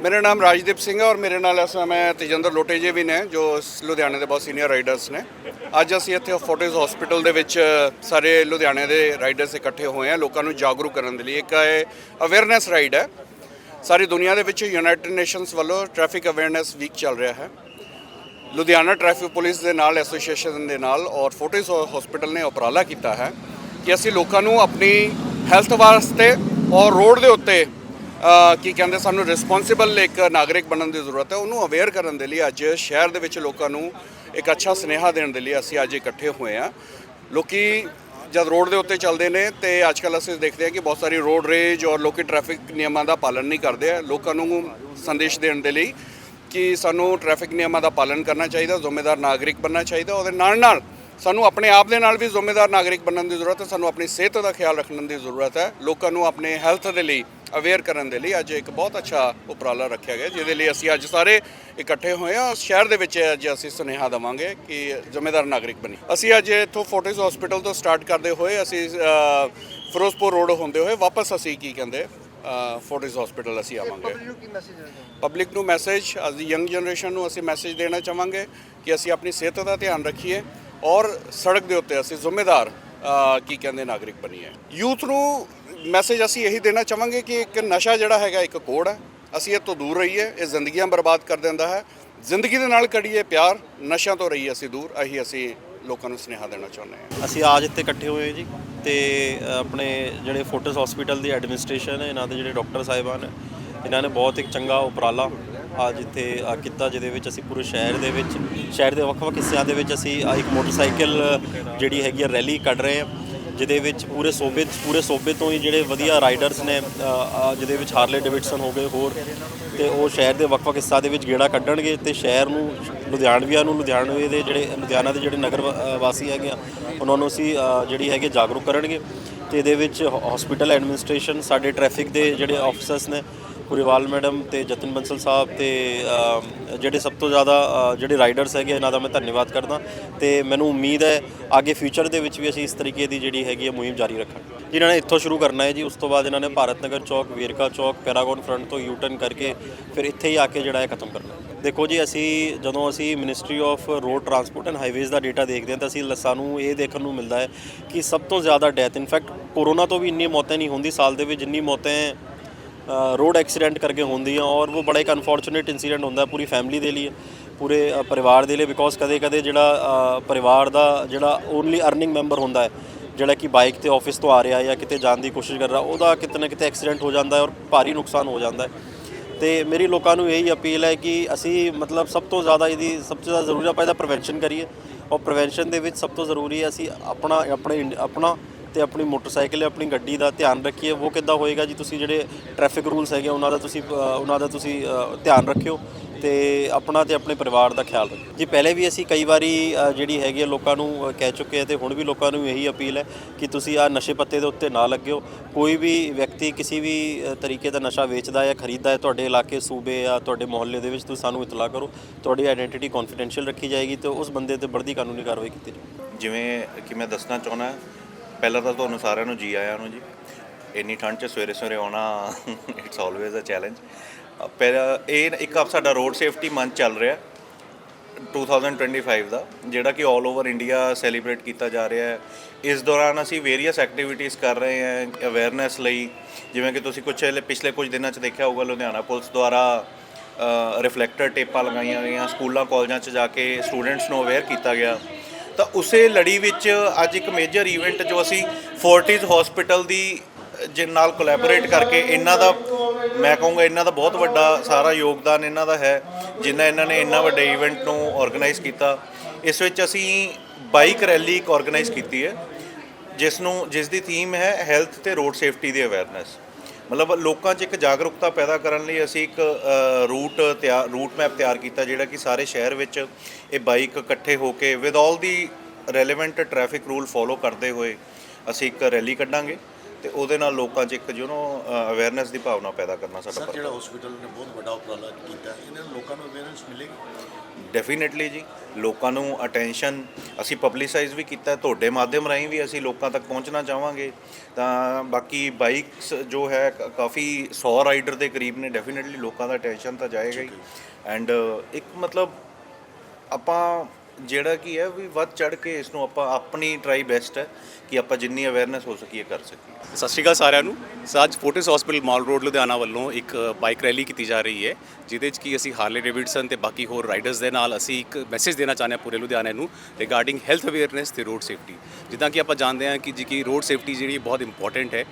ਮੇਰਾ ਨਾਮ ਰਾਜਦੀਪ ਸਿੰਘ ਹੈ ਔਰ ਮੇਰੇ ਨਾਲ ਇਸ ਸਮੇਂ ਤੇਜਿੰਦਰ ਲੋਟੇ ਜੀ ਵੀ ਨੇ ਜੋ ਲੁਧਿਆਣੇ ਦੇ ਬਹੁਤ ਸੀਨੀਅਰ ਰਾਈਡਰਸ ਨੇ ਅੱਜ ਅਸੀਂ ਇੱਥੇ ਫੋਰਟਿਸ ਹਸਪੀਟਲ ਦੇ ਵਿੱਚ ਸਾਰੇ ਲੁਧਿਆਣੇ ਦੇ ਰਾਈਡਰਸ ਇਕੱਠੇ ਹੋਏ ਆ ਲੋਕਾਂ ਨੂੰ ਜਾਗਰੂਕ ਕਰਨ ਦੇ ਲਈ ਇੱਕ ਹੈ ਅਵੇਅਰਨੈਸ ਰਾਈਡ ਹੈ ਸਾਰੀ ਦੁਨੀਆ ਦੇ ਵਿੱਚ ਯੂਨਾਈਟਿਡ ਨੇਸ਼ਨਸ ਵੱਲੋਂ ਟ੍ਰੈਫਿਕ ਅਵੇਅਰਨੈਸ ਵੀਕ ਚੱਲ ਰਿਹਾ ਹੈ ਲੁਧਿਆਣਾ ਟ੍ਰੈਫਿਕ ਪੁਲਿਸ ਦੇ ਨਾਲ ਐਸੋਸੀਏਸ਼ਨ ਦੇ ਨਾਲ ਔਰ ਫੋਰਟਿਸ ਹਸਪੀਟਲ ਨੇ ਉਪਰਾਲਾ ਕੀਤਾ ਹੈ ਕਿ ਅਸੀਂ ਲੋਕਾਂ ਨੂੰ ਆਪਣੀ ਹੈਲਥ ਵਾਸਤੇ ਔਰ ਰੋਡ ਦੇ ਉੱਤੇ ਕੀ ਕਹਿੰਦੇ ਸਾਨੂੰ ਰਿਸਪੌਂਸਿਬਲ ਇੱਕ ਨਾਗਰਿਕ ਬਣਨ ਦੀ ਜ਼ਰੂਰਤ ਹੈ, ਉਹਨੂੰ ਅਵੇਅਰ ਕਰਨ ਦੇ ਲਈ ਅੱਜ ਸ਼ਹਿਰ ਦੇ ਵਿੱਚ ਲੋਕਾਂ ਨੂੰ ਇੱਕ ਅੱਛਾ ਸੁਨੇਹਾ ਦੇਣ ਦੇ ਲਈ ਅਸੀਂ ਅੱਜ ਇਕੱਠੇ ਹੋਏ ਹਾਂ। ਲੋਕੀ ਜਦ ਰੋਡ ਦੇ ਉੱਤੇ ਚੱਲਦੇ ਨੇ ਤੇ ਅੱਜ ਕੱਲ੍ਹ ਅਸੀਂ ਦੇਖਦੇ ਹਾਂ ਕਿ ਬਹੁਤ ਸਾਰੀ ਰੋਡ ਰੇਜ ਔਰ ਲੋਕੀ ਟ੍ਰੈਫਿਕ ਨਿਯਮਾਂ ਦਾ ਪਾਲਣ ਨਹੀਂ ਕਰਦੇ ਆ। ਲੋਕਾਂ ਨੂੰ ਸੰਦੇਸ਼ ਦੇਣ ਦੇ ਲਈ ਕਿ ਸਾਨੂੰ ਟ੍ਰੈਫਿਕ ਨਿਯਮਾਂ ਦਾ ਪਾਲਣ ਕਰਨਾ ਚਾਹੀਦਾ, ਜ਼ਿੰਮੇਦਾਰ ਨਾਗਰਿਕ ਬਣਨਾ ਚਾਹੀਦਾ, ਉਹਦੇ ਨਾਲ ਨਾਲ ਸਾਨੂੰ ਆਪਣੇ ਆਪ ਦੇ ਨਾਲ ਵੀ ਜ਼ਿੰਮੇਦਾਰ ਨਾਗਰਿਕ ਬਣਨ ਦੀ ਜ਼ਰੂਰਤ ਹੈ ਸਾਨੂੰ ਆਪਣੀ ਸਿਹਤ ਦਾ ਖਿਆਲ ਰੱਖਣ ਦੀ ਜ਼ਰੂਰਤ ਹੈ ਲੋਕਾਂ ਨੂੰ ਆਪਣੇ ਹੈਲਥ ਦੇ ਲਈ ਅਵੇਅਰ ਕਰਨ ਦੇ ਲਈ ਅੱਜ ਇੱਕ ਬਹੁਤ ਅੱਛਾ ਉਪਰਾਲਾ ਰੱਖਿਆ ਗਿਆ ਜਿਹਦੇ ਲਈ ਅਸੀਂ ਅੱਜ ਸਾਰੇ ਇਕੱਠੇ ਹੋਏ ਹਾਂ। ਸ਼ਹਿਰ ਦੇ ਵਿੱਚ ਅੱਜ ਅਸੀਂ ਸੁਨੇਹਾ ਦੇਵਾਂਗੇ ਕਿ ਜ਼ਿੰਮੇਦਾਰ ਨਾਗਰਿਕ ਬਣੀ। ਅਸੀਂ ਅੱਜ ਇੱਥੋਂ ਫੋਰਟਿਸ ਹਸਪੀਟਲ ਤੋਂ ਸਟਾਰਟ ਕਰਦੇ ਹੋਏ ਅਸੀਂ ਫਿਰੋਜ਼ਪੁਰ ਰੋਡ ਹੁੰਦੇ ਹੋਏ ਵਾਪਸ ਅਸੀਂ ਕੀ ਕਹਿੰਦੇ ਫੋਰਟਿਸ ਹਸਪੀਟਲ ਅਸੀਂ ਆਵਾਂਗੇ। ਪਬਲਿਕ ਨੂੰ ਮੈਸੇਜ ਅੱਜ ਦੀ ਯੰਗ ਜਨਰੇਸ਼ਨ ਨੂੰ ਅਸੀਂ ਮੈਸੇਜ ਦੇਣਾ ਚਾਹਾਂਗੇ ਕਿ ਅਸੀਂ ਆਪਣੀ ਸਿਹਤ ਦਾ ਧਿਆਨ ਰੱਖੀਏ। ਔਰ ਸੜਕ ਦੇ ਉੱਤੇ ਅਸੀਂ ਜ਼ਿੰਮੇਦਾਰ ਕੀ ਕਹਿੰਦੇ ਨਾਗਰਿਕ ਬਣੀਏ ਯੂਥ ਨੂੰ ਮੈਸੇਜ ਅਸੀਂ ਇਹੀ ਦੇਣਾ ਚਾਹਾਂਗੇ ਕਿ ਇੱਕ ਨਸ਼ਾ ਜਿਹੜਾ ਹੈਗਾ, ਇੱਕ ਕੋੜ ਹੈ। ਅਸੀਂ ਇਹ ਤੋਂ ਦੂਰ ਰਹੀਏ, ਇਹ ਜ਼ਿੰਦਗੀਆਂ ਬਰਬਾਦ ਕਰ ਦਿੰਦਾ ਹੈ। ਜ਼ਿੰਦਗੀ ਦੇ ਨਾਲ ਕੜੀਏ ਪਿਆਰ, ਨਸ਼ਿਆਂ ਤੋਂ ਰਹੀਏ ਅਸੀਂ ਦੂਰ ਇਹੀ ਅਸੀਂ ਲੋਕਾਂ ਨੂੰ ਸੁਨੇਹਾ ਦੇਣਾ ਚਾਹੁੰਦੇ ਹਾਂ। ਅਸੀਂ ਆਜ ਇੱਥੇ ਇਕੱਠੇ ਹੋਏ ਜੀ ਤੇ ਆਪਣੇ ਜਿਹੜੇ ਫੋਰਟਿਸ ਹਸਪੀਟਲ ਦੀ ਐਡਮਿਨਿਸਟ੍ਰੇਸ਼ਨ ਹੈ, ਇਹਨਾਂ ਦੇ ਜਿਹੜੇ ਡਾਕਟਰ ਸਾਹਿਬਾਨ ਇਹਨਾਂ ਨੇ ਬਹੁਤ ਇੱਕ ਚੰਗਾ ਉਪਰਾਲਾ ਅੱਜ ਇੱਥੇ ਅ, ਕੀਤਾ ਜਿਹਦੇ ਵਿੱਚ ਅਸੀਂ ਪੂਰੇ ਸ਼ਹਿਰ ਦੇ ਵਿੱਚ ਸ਼ਹਿਰ ਦੇ ਵੱਖ-ਵੱਖ ਹਿੱਸਿਆਂ ਦੇ ਵਿੱਚ ਅਸੀਂ ਅ, ਇੱਕ ਮੋਟਰਸਾਈਕਲ ਜਿਹੜੀ ਹੈਗੀ ਆ ਰੈਲੀ ਕੱਢ ਰਹੇ ਹਾਂ ਜਿਹਦੇ ਵਿੱਚ ਪੂਰੇ ਸੂਬੇ ਪੂਰੇ ਸੂਬੇ ਤੋਂ ਹੀ ਜਿਹੜੇ ਵਧੀਆ ਰਾਈਡਰਸ ਨੇ ਜਿਹਦੇ ਵਿੱਚ ਹਾਰਲੇ ਡੇਵਿਡਸਨ ਹੋ ਗਏ ਹੋਰ ਤੇ ਉਹ ਸ਼ਹਿਰ ਦੇ ਵੱਖ-ਵੱਖ ਹਿੱਸਾ ਦੇ ਵਿੱਚ ਗੇੜਾ ਕੱਢਣਗੇ ਤੇ ਸ਼ਹਿਰ ਨੂੰ ਲੁਧਿਆਣਵੀਆਂ ਨੂੰ ਲੁਧਿਆਣਵੇ ਦੇ ਜਿਹੜੇ ਲੁਧਿਆਣਾ ਦੇ ਜਿਹੜੇ ਨਗਰ ਵਾਸੀ ਹੈਗੇ ਆ ਉਹਨਾਂ ਨੂੰ ਅਸੀਂ ਜਿਹੜੀ ਹੈਗੇ ਜਾਗਰੂਕ ਕਰਨਗੇ ਤੇ ਇਹਦੇ ਵਿੱਚ ਹਸਪੀਟਲ ਐਡਮਿਨਿਸਟ੍ਰੇਸ਼ਨ ਸਾਡੇ ਟ੍ਰੈਫਿਕ ਦੇ ਜਿਹੜੇ ਆਫਿਸਰਸ ਨੇ ਪੁਰੀਵਾਲ ਮੈਡਮ ਤੇ ਜਤਨ ਬੰਸਲ ਸਾਹਿਬ ਤੇ ਜਿਹੜੇ ਸਭ ਤੋਂ ਜ਼ਿਆਦਾ ਜਿਹੜੇ ਰਾਈਡਰਸ ਹੈਗੇ ਇਹਨਾਂ ਦਾ ਮੈਂ ਧੰਨਵਾਦ ਕਰਦਾ। ਤੇ ਮੈਨੂੰ ਉਮੀਦ ਹੈ ਅੱਗੇ ਫਿਊਚਰ ਦੇ ਵਿੱਚ ਵੀ ਅਸੀਂ ਇਸ ਤਰੀਕੇ ਦੀ ਜਿਹੜੀ ਹੈਗੀ ਹੈ ਮੁਹਿੰਮ ਜਾਰੀ ਰੱਖਾਂਗੇ। ਜਿਨ੍ਹਾਂ ਨੇ ਇੱਥੋਂ ਸ਼ੁਰੂ ਕਰਨਾ ਹੈ ਜੀ, ਉਸ ਤੋਂ ਬਾਅਦ ਇਹਨਾਂ ਨੇ ਭਾਰਤ ਨਗਰ ਚੌਕ, ਵੇਰਕਾ ਚੌਕ, ਪੈਰਾਗਨ ਫਰੰਟ ਤੋਂ ਯੂ ਟਰਨ ਕਰਕੇ ਫਿਰ ਇੱਥੇ ਹੀ ਆ ਕੇ ਜਿਹੜਾ ਹੈ ਖਤਮ ਕਰਨਾ ਦੇਖੋ ਜੀ, ਅਸੀਂ ਜਦੋਂ ਅਸੀਂ ministry of road transport and highways the data ਦੇਖਦੇ ਹਾਂ, ਤਾਂ ਅਸੀਂ ਲ- ਸਾਨੂੰ ਇਹ ਦੇਖਣ ਨੂੰ ਮਿਲਦਾ ਹੈ ਕਿ ਸਭ ਤੋਂ ਜ਼ਿਆਦਾ ਡੈਥ ਇਨਫੈਕਟ ਕੋਰੋਨਾ ਤੋਂ ਵੀ ਇੰਨੀ ਮੌਤਾਂ ਨਹੀਂ ਹੁੰਦੀ, ਸਾਲ ਦੇ ਵਿੱਚ ਜਿੰਨੀ ਮੌਤਾਂ ਰੋਡ ਐਕਸੀਡੈਂਟ ਕਰਕੇ ਹੁੰਦੀਆਂ ਔਰ ਉਹ ਬੜਾ ਇੱਕ ਅਨਫੋਰਚੂਨੇਟ ਇਨਸੀਡੈਂਟ ਹੁੰਦਾ ਹੈ ਪੂਰੀ ਫੈਮਿਲੀ ਦੇ ਲਈ, ਪੂਰੇ ਪਰਿਵਾਰ ਦੇ ਲਈ ਬਿਕੋਜ਼ ਕਦੇ ਕਦੇ ਜਿਹੜਾ ਪਰਿਵਾਰ ਦਾ ਜਿਹੜਾ ਓਨਲੀ ਅਰਨਿੰਗ ਮੈਂਬਰ ਹੁੰਦਾ ਹੈ, ਜਿਹੜਾ ਕਿ ਬਾਈਕ ਤੇ ਆਫਿਸ ਤੋਂ ਆ ਰਿਹਾ ਜਾਂ ਕਿਤੇ ਜਾਣ ਦੀ ਕੋਸ਼ਿਸ਼ ਕਰ ਰਿਹਾ, ਉਹਦਾ ਕਿਤੇ ਨਾ ਕਿਤੇ ਐਕਸੀਡੈਂਟ ਹੋ ਜਾਂਦਾ ਹੈ ਔਰ ਭਾਰੀ ਨੁਕਸਾਨ ਹੋ ਜਾਂਦਾ ਹੈ। ਤੇ ਮੇਰੀ ਲੋਕਾਂ ਨੂੰ ਇਹੀ ਅਪੀਲ ਹੈ ਕਿ ਅਸੀਂ ਮਤਲਬ ਸਭ ਤੋਂ ਜ਼ਿਆਦਾ ਇਹਦੀ ਸਭ ਤੋਂ ਜ਼ਿਆਦਾ ਜ਼ਰੂਰੀ ਆਪਾਂ ਇਹਦਾ ਪ੍ਰੀਵੈਂਸ਼ਨ ਕਰੀਏ, ਔਰ ਪ੍ਰੀਵੈਂਸ਼ਨ ਦੇ ਵਿੱਚ ਸਭ ਤੋਂ ਜ਼ਰੂਰੀ ਹੈ ਅਸੀਂ ਆਪਣਾ, ਆਪਣੇ ਇੰਡ- ਆਪਣਾ ਤੇ ਆਪਣੀ ਮੋਟਰਸਾਈਕਲ ਆਪਣੀ ਗੱਡੀ ਦਾ ਧਿਆਨ ਰੱਖੀਏ। ਉਹ ਕਿੱਦਾਂ ਹੋਏਗਾ ਜੀ? ਤੁਸੀਂ ਜਿਹੜੇ ਟ੍ਰੈਫਿਕ ਰੂਲਸ ਹੈਗੇ ਉਹਨਾਂ ਦਾ ਤੁਸੀਂ ਉਹਨਾਂ ਦਾ ਤੁਸੀਂ ਧਿਆਨ ਰੱਖਿਓ ਤੇ ਆਪਣਾ ਤੇ ਆਪਣੇ ਪਰਿਵਾਰ ਦਾ ਖਿਆਲ ਰੱਖੋ ਜੀ, ਪਹਿਲੇ ਵੀ ਅਸੀਂ ਕਈ ਵਾਰੀ ਜਿਹੜੀ ਹੈਗੀ ਹੈ ਲੋਕਾਂ ਨੂੰ ਕਹਿ ਚੁੱਕੇ ਹਾਂ ਤੇ ਹੁਣ ਵੀ ਲੋਕਾਂ ਨੂੰ ਇਹੀ ਅਪੀਲ ਹੈ ਕਿ ਤੁਸੀਂ ਆ ਨਸ਼ੇ ਪੱਤੇ ਦੇ ਉੱਤੇ ਨਾ ਲੱਗਿਓ। ਕੋਈ ਵੀ ਵਿਅਕਤੀ ਕਿਸੇ ਵੀ ਤਰੀਕੇ ਦਾ ਨਸ਼ਾ ਵੇਚਦਾ ਹੈ ਖਰੀਦਦਾ ਹੈ, ਤੁਹਾਡੇ ਇਲਾਕੇ ਸੂਬੇ ਜਾਂ ਤੁਹਾਡੇ ਮੁਹੱਲੇ ਦੇ ਵਿੱਚ ਤੁਸੀਂ ਸਾਨੂੰ ਇਤਲਾਹ ਕਰੋ। ਤੁਹਾਡੀ ਆਇਡੈਂਟੀਟੀ ਕੌਨਫੀਡੈਂਸ਼ੀਅਲ ਰੱਖੀ ਜਾਏਗੀ ਤੇ ਉਸ ਬੰਦੇ ਤੇ ਬੜਦੀ ਕਾਨੂੰਨੀ ਕਾਰਵਾਈ ਕੀਤੀ ਜਾਏਗੀ। ਜਿਵੇਂ ਕਿ ਮੈਂ ਦੱਸਣਾ ਚਾਹੁੰਦਾ ਪਹਿਲਾਂ ਤਾਂ ਤੁਹਾਨੂੰ ਸਾਰਿਆਂ ਨੂੰ ਜੀ ਆਇਆਂ ਨੂੰ ਜੀ। ਇੰਨੀ ਠੰਡ 'ਚ ਸਵੇਰੇ ਸਵੇਰੇ ਆਉਣਾ ਇਟਸ ਆਲਵੇਜ਼ ਅ ਚੈਲੰਜ ਪਹਿਲਾ ਇਹ ਇੱਕ ਆਪ ਸਾਡਾ ਰੋਡ ਸੇਫਟੀ ਮੰਥ ਚੱਲ ਰਿਹਾ 2025 ਦਾ, ਜਿਹੜਾ ਕਿ 올 ਓਵਰ ਇੰਡੀਆ ਸੈਲੀਬ੍ਰੇਟ ਕੀਤਾ ਜਾ ਰਿਹਾ ਹੈ। ਇਸ ਦੌਰਾਨ ਅਸੀਂ ਵੇਰੀਅਸ ਐਕਟੀਵਿਟੀਜ਼ ਕਰ ਰਹੇ ਹਾਂ ਅਵੇਅਰਨੈਸ ਲਈ। ਜਿਵੇਂ ਕਿ ਤੁਸੀਂ ਕੁਝ ਪਿਛਲੇ ਕੁਝ ਦਿਨਾਂ 'ਚ ਦੇਖਿਆ ਹੋਊਗਾ, ਲੁਧਿਆਣਾ ਪੁਲਿਸ ਦੁਆਰਾ ਰਿਫਲੈਕਟਰ ਟੇਪਾਂ ਲਗਾਈਆਂ ਗਈਆਂ, ਸਕੂਲਾਂ, ਕਾਲਜਾਂ 'ਚ ਜਾ ਕੇ ਸਟੂਡੈਂਟਸ ਨੂੰ ਅਵੇਅਰ ਕੀਤਾ ਗਿਆ। ਤਾਂ ਉਸੇ ਲੜੀ ਵਿੱਚ ਅੱਜ ਇੱਕ ਮੇਜਰ ਇਵੈਂਟ ਜੋ ਅਸੀਂ ਫੋਰਟਿਸ ਹਸਪੀਟਲ ਦੀ ਜਿਨ ਨਾਲ ਕੋਲੈਬੋਰੇਟ ਕਰਕੇ ਇਹਨਾਂ ਦਾ, ਮੈਂ ਕਹੂੰਗਾ ਇਹਨਾਂ ਦਾ ਬਹੁਤ ਵੱਡਾ ਸਾਰਾ ਯੋਗਦਾਨ ਇਹਨਾਂ ਦਾ ਹੈ, ਜਿਨ੍ਹਾਂ ਇਹਨਾਂ ਨੇ ਇੰਨਾ ਵੱਡੇ ਇਵੈਂਟ ਨੂੰ ਆਰਗੇਨਾਈਜ਼ ਕੀਤਾ। ਇਸ ਵਿੱਚ ਅਸੀਂ ਬਾਈਕ ਰੈਲੀ ਇੱਕ ਆਰਗੇਨਾਈਜ਼ ਕੀਤੀ ਹੈ, ਜਿਸ ਨੂੰ, ਜਿਸ ਦੀ ਥੀਮ ਹੈ ਹੈਲਥ ਤੇ ਰੋਡ ਸੇਫਟੀ ਦੀ ਅਵੇਅਰਨੈਸ ਮਤਲਬ ਲੋਕਾਂ 'ਚ ਇੱਕ ਜਾਗਰੂਕਤਾ ਪੈਦਾ ਕਰਨ ਲਈ ਅਸੀਂ ਇੱਕ ਰੂਟ ਤਿਆਰ ਰੂਟ ਮੈਪ ਤਿਆਰ ਕੀਤਾ ਜਿਹੜਾ ਕਿ ਸਾਰੇ ਸ਼ਹਿਰ ਵਿੱਚ ਇਹ ਬਾਈਕ ਇਕੱਠੇ ਹੋ ਕੇ with all the relevant traffic rule follow ਕਰਦੇ ਹੋਏ ਅਸੀਂ ਇੱਕ ਰੈਲੀ ਕੱਢਾਂਗੇ ਤੇ ਉਹਦੇ ਨਾਲ ਲੋਕਾਂ 'ਚ ਇੱਕ ਯੂ نو ਅਵੇਅਰਨੈਸ ਦੀ ਭਾਵਨਾ ਪੈਦਾ ਕਰਨਾ ਸਾਡਾ ਸਰ ਜਿਹੜਾ ਹਸਪੀਟਲ ਨੇ ਬਹੁਤ ਵੱਡਾ ਉਪਰਾਲਾ ਕੀਤਾ ਇਹਨਾਂ ਨੂੰ ਲੋਕਾਂ ਅਵੇਅਰਨੈਸ ਮਿਲੇਗੀ? ਡੈਫੀਨੇਟਲੀ ਜੀ। ਲੋਕਾਂ ਨੂੰ ਅਟੈਂਸ਼ਨ ਅਸੀਂ ਪਬਲਿਸਾਈਜ਼ ਵੀ ਕੀਤਾ ਤੁਹਾਡੇ ਮਾਧਿਅਮ ਰਾਹੀਂ ਵੀ ਅਸੀਂ ਲੋਕਾਂ ਤੱਕ ਪਹੁੰਚਣਾ ਚਾਹਾਂਗੇ। ਤਾਂ ਬਾਕੀ ਬਾਈਕਸ ਜੋ ਹੈ ਕ- ਕਾਫੀ 100 ਰਾਈਡਰ ਦੇ ਕਰੀਬ ਨੇ। ਡੈਫੀਨੇਟਲੀ ਲੋਕਾਂ ਦਾ ਅਟੈਂਸ਼ਨ ਤਾਂ ਜਾਏਗਾ ਹੀ। ਐਂਡ ਇੱਕ ਮਤਲਬ ਆਪਾਂ ਜਿਹੜਾ ਕੀ ਹੈ ਵੀ ਵੱਧ ਚੜ ਕੇ ਇਸ ਨੂੰ ਆਪਾਂ ਆਪਣੀ ਟਰਾਈ ਬੈਸਟ ਹੈ ਕਿ ਆਪਾਂ ਜਿੰਨੀ ਅਵੇਅਰਨੈਸ ਹੋ ਸਕੀਏ, ਕਰ ਸਕੀਏ। ਸਤਿ ਸ਼੍ਰੀ ਅਕਾਲ ਸਾਰਿਆਂ ਨੂੰ। ਸੋ ਅੱਜ Fortis hospital Mall Road Ludhiana ਵੱਲੋਂ ਇੱਕ ਬਾਈਕ ਰੈਲੀ ਕੀਤੀ ਜਾ ਰਹੀ ਹੈ, ਜਿਹਦੇ 'ਚ ਕੀ ਅਸੀਂ ਹਾਰਲੇ ਡੇਵਿਡਸਨ ਤੇ ਬਾਕੀ ਹੋਰ ਰਾਈਡਰਸ ਦੇ ਨਾਲ ਅਸੀਂ ਇੱਕ ਮੈਸੇਜ ਦੇਣਾ ਚਾਹੁੰਦੇ ਹਾਂ ਪੂਰੇ ਲੁਧਿਆਣੇ ਨੂੰ ਰਿਗਾਰਡਿੰਗ ਹੈਲਥ ਅਵੇਅਰਨੈਸ ਤੇ ਰੋਡ ਸੇਫਟੀ ਜਿੱਦਾਂ ਕਿ ਆਪਾਂ ਜਾਣਦੇ ਹਾਂ ਕਿ ਜੀ ਕਿ ਰੋਡ ਸੇਫਟੀ ਜਿਹੜੀ ਬਹੁਤ ਇੰਪੋਰਟੈਂਟ ਹੈ।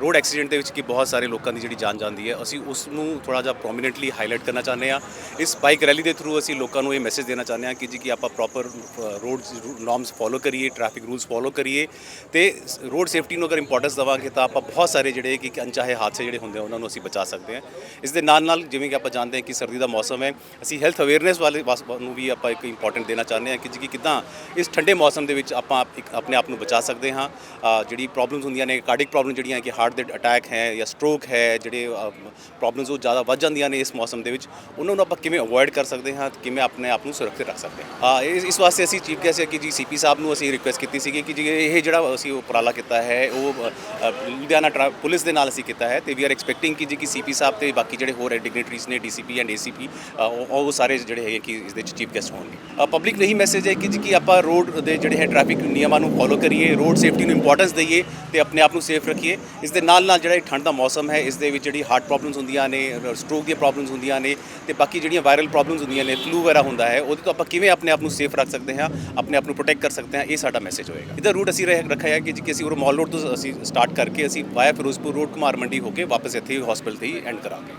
ਰੋਡ ਐਕਸੀਡੈਂਟ ਦੇ ਵਿੱਚ ਕਿ ਬਹੁਤ ਸਾਰੇ ਲੋਕਾਂ ਦੀ ਜਿਹੜੀ ਜਾਨ ਜਾਂਦੀ ਹੈ, ਅਸੀਂ ਉਸ ਨੂੰ ਥੋੜਾ ਜਿਹਾ ਪ੍ਰੋਮੀਨੈਂਟਲੀ ਹਾਈਲਾਈਟ ਕਰਨਾ ਚਾਹੁੰਦੇ ਹਾਂ। ਇਸ ਬਾਈਕ ਰੈਲੀ ਦੇ ਥਰੂ ਅਸੀਂ ਲੋਕਾਂ ਨੂੰ ਇਹ ਮੈਸੇਜ ਦੇਣਾ ਚਾਹੁੰਦੇ ਹਾਂ ਕਿ ਜੀ ਕਿ ਆਪਾਂ ਪ੍ਰੋਪਰ ਰੋਡ ਨਾਰਮਸ ਫੋਲੋ ਕਰੀਏ ਟ੍ਰੈਫਿਕ ਰੂਲਸ ਫੋਲੋ ਕਰੀਏ, ਤੇ ਰੋਡ ਸੇਫਟੀ ਨੂੰ ਅਗਰ ਇੰਪੋਰਟੈਂਸ ਦੇਵਾਂਗੇ ਤਾਂ ਆਪਾਂ ਬਹੁਤ ਸਾਰੇ ਜਿਹੜੇ ਕਿ ਅਣਚਾਹੇ ਹਾਦਸੇ ਜਿਹੜੇ ਹੁੰਦੇ ਆ, ਉਹਨਾਂ ਨੂੰ ਅਸੀਂ ਬਚਾ ਸਕਦੇ ਹਾਂ। ਇਸ ਦੇ ਨਾਲ ਨਾਲ ਜਿਵੇਂ ਕਿ ਆਪਾਂ ਜਾਣਦੇ ਹਾਂ ਕਿ ਸਰਦੀ ਦਾ ਮੌਸਮ ਹੈ, ਅਸੀਂ ਹੈਲਥ ਅਵੇਅਰਨੈਸ ਵਾਲੇ ਵਾਸ- ਨੂੰ ਵੀ ਆਪਾਂ ਇੱਕ ਇੰਪੋਰਟੈਂਟ ਦੇਣਾ ਚਾਹੁੰਦੇ ਹਾਂ ਕਿ ਜੀ ਕਿ ਕਿਦਾਂ ਇਸ ਠੰਡੇ ਮੌਸਮ ਦੇ ਵਿੱਚ ਆਪਾਂ ਆਪਣੇ ਆਪ ਨੂੰ ਬਚਾ ਸਕਦੇ ਹਾਂ। ਜਿਹੜੀ ਪ੍ਰੋਬਲਮਸ ਹੁੰਦੀਆਂ ਨੇ ਕਾਰਡਿਕ ਪ੍ਰੋਬਲਮ ਜਿਹੜੀਆਂ ਕਿ ਹਾਰਟ ਦੇ ਅਟੈਕ ਹੈ ਜਾਂ ਸਟ੍ਰੋਕ ਹੈ, ਜਿਹੜੇ ਪ੍ਰੋਬਲਮਸ ਉਹ ਜ਼ਿਆਦਾ ਵੱਧ ਜਾਂਦੀਆਂ ਨੇ ਇਸ ਮੌਸਮ ਦੇ ਵਿੱਚ, ਉਹਨਾਂ ਨੂੰ ਆਪਾਂ ਕਿਵੇਂ ਅਵੋਇਡ ਕਰ ਸਕਦੇ ਹਾਂ ਤੇ ਕਿਵੇਂ ਆਪਣੇ ਆਪ ਨੂੰ ਸੁਰੱਖਿਅਤ ਰੱਖ ਸਕਦੇ ਹਾਂ। ਅ, ਇਸ ਵਾਸਤੇ ਅਸੀਂ ਚੀਫ ਗੈਸਟ ਕਿ ਜੀ ਸੀਪੀ ਸਾਹਿਬ ਨੂੰ ਅਸੀਂ ਰਿਕੁਐਸਟ ਕੀਤੀ ਸੀਗੀ ਕਿ ਜੀ ਇਹ ਜਿਹੜਾ ਅਸੀਂ ਉਪਰਾਲਾ ਕੀਤਾ ਹੈ ਉਹ ਲੁਧਿਆਣਾ ਟਰਾ- ਪੁਲਿਸ ਦੇ ਨਾਲ ਅਸੀਂ ਕੀਤਾ ਹੈ ਤੇ ਵੀ ਆਰ ਐਕਸਪੈਕਟਿੰਗ ਕਿ ਜੀ ਕਿ ਸੀਪੀ ਸਾਹਿਬ ਤੇ ਬਾਕੀ ਜਿਹੜੇ ਹੋਰ ਡਿਗਨਿਟਰੀਜ਼ ਨੇ ਡੀਸੀਪੀ ਐਂਡ ਏਸੀਪੀ ਉਹ ਸਾਰੇ ਜਿਹੜੇ ਹੈਗੇ ਕਿ ਇਸ ਦੇ ਚੀਫ ਗੈਸਟ ਹੋਣਗੇ। ਪਬਲਿਕ ਨੂੰ ਇਹੀ ਮੈਸੇਜ ਹੈ ਕਿ ਜੀ ਕਿ ਆਪਾਂ ਰੋਡ ਦੇ ਜਿਹੜੇ ਹੈ ਟ੍ਰੈਫਿਕ ਨਿਯਮਾਂ ਨੂੰ ਫੋਲੋ ਕਰੀਏ ਰੋਡ ਸੇਫਟੀ ਨੂੰ ਇੰਪੋਰਟੈਂਸ ਦਈਏ ਤੇ ਆਪਣੇ ਆਪ ਨੂੰ ਸੇਫ ਰੱਖੀਏ। ਇਸ ਦੇ ਨਾਲ ਨਾਲ ਜਿਹੜਾ ਠੰਡ ਦਾ ਮੌਸਮ ਹੈ ਇਸ ਦੇ ਵਿੱਚ ਜਿਹੜੀ ਹਾਰਟ ਪ੍ਰੋਬਲਮਸ ਹੁੰਦੀਆਂ ਨੇ ਸਟ੍ਰੋਕ ਦੀਆਂ ਪ੍ਰੋਬਲਮਸ ਹੁੰਦੀਆਂ ਨੇ ਤੇ ਬਾਕੀ ਜਿਹੜੀਆਂ ਵਾਇਰਲ ਪ੍ਰੋਬਲਮਸ ਹੁੰਦੀਆਂ ਨੇ ਫਲੂ ਵਗੈਰਾ ਹੁੰਦਾ ਹੈ ਉਹਦੇ ਤੋਂ ਆਪਾਂ ਕਿਵੇਂ ਆਪਣੇ ਆਪ ਨੂੰ ਸੇਫ ਰੱਖ ਸਕਦੇ ਹਾਂ, ਆਪਣੇ ਆਪ ਨੂੰ ਪ੍ਰੋਟੈਕਟ ਕਰ ਸਕਦੇ ਹਾਂ, ਇਹ ਸਾਡਾ ਮੈਸੇਜ ਹੋਏਗਾ। ਇਹਦਾ ਰੂਟ ਅਸੀਂ ਰਹਿ- ਰੱਖਿਆ ਹੈ ਕਿ ਜੀ ਕਿ ਅਸੀਂ ਉਹ ਮਾਲ ਰੋਡ ਤੋਂ ਅਸੀਂ ਸਟਾਰਟ ਕਰਕੇ ਅਸੀਂ ਵਾਇਆ ਫਿਰੋਜ਼ਪੁਰ ਰੋਡ ਕੁਮਾਰ ਮੰਡੀ ਹੋ ਕੇ ਵਾਪਸ ਇੱਥੇ ਹਸਪੀਟਲ ਤੇ ਹੀ ਐਂਡ ਕਰਾਂਗੇ।